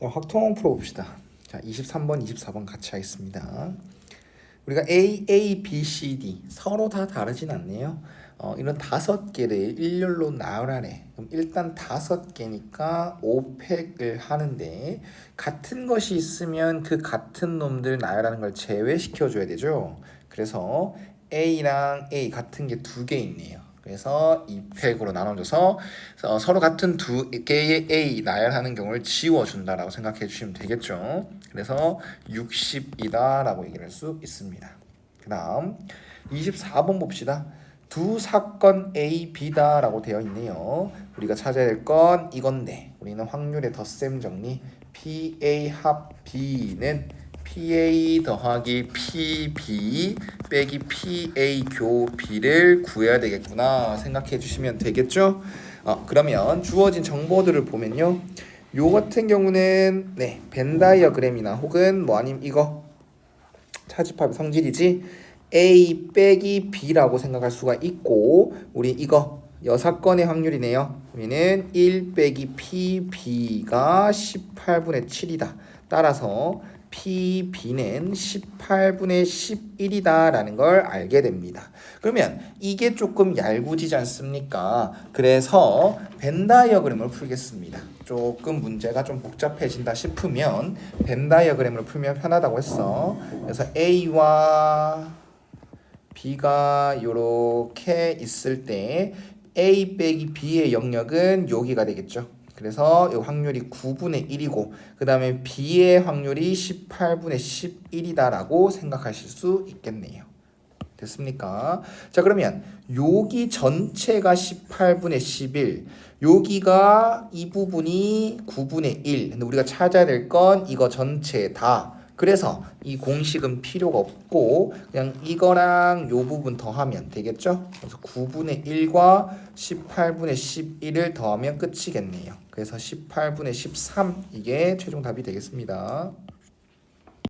자, 확통 풀어봅시다. 자, 23번, 24번 같이 하겠습니다. 우리가 A, A, B, C, D 서로 다 다르진 않네요. 어, 이런 다섯 개를 일렬로 나열하래. 그럼 일단 다섯 개니까 5팩을 하는데 같은 것이 있으면 그 같은 놈들 나열하는 걸 제외시켜 줘야 되죠. 그래서 A랑 A 같은 게 두 개 있네요. 그래서 2팩으로 나눠줘서 어, 서로 같은 두 개의 A 나열하는 경우를 지워준다라고 생각해 주시면 되겠죠. 그래서 60이다라고 얘기를 할수 있습니다. 그 다음 24번 봅시다. 두 사건 A, B다라고 되어 있네요. 우리가 찾아야 될 건 이건데 우리는 확률의 덧셈 정리 PA 합 B는 PA 더하기 PB 빼기 PA 교 B를 구해야 되겠구나 생각해 주시면 되겠죠? 어, 그러면 주어진 정보들을 보면요. 요 같은 경우는 네, 벤 다이어그램이나 혹은 뭐 아님 이거 차집합의 성질이지 A 빼기 B라고 생각할 수가 있고 우리 이거 여사건의 확률이네요. 우리는 1 빼기 PB가 18분의 7이다. 따라서 PB는 18분의 11이다 라는 걸 알게 됩니다. 그러면 이게 조금 얄궂지 않습니까? 그래서 벤 다이어그램을 풀겠습니다. 조금 문제가 좀 복잡해진다 싶으면 벤 다이어그램을 풀면 편하다고 했어. 그래서 A와 B가 이렇게 있을 때 A 빼기 B의 영역은 여기가 되겠죠. 그래서 이 확률이 9분의 1이고 그 다음에 B의 확률이 18분의 11이다라고 생각하실 수 있겠네요. 됐습니까? 자 그러면 여기 전체가 18분의 11 여기가 이 부분이 9분의 1 근데 우리가 찾아야 될 건 이거 전체 다 그래서 이 공식은 필요가 없고 그냥 이거랑 요 부분 더하면 되겠죠? 그래서 9분의 1과 18분의 11을 더하면 끝이겠네요. 그래서 18분의 13 이게 최종 답이 되겠습니다.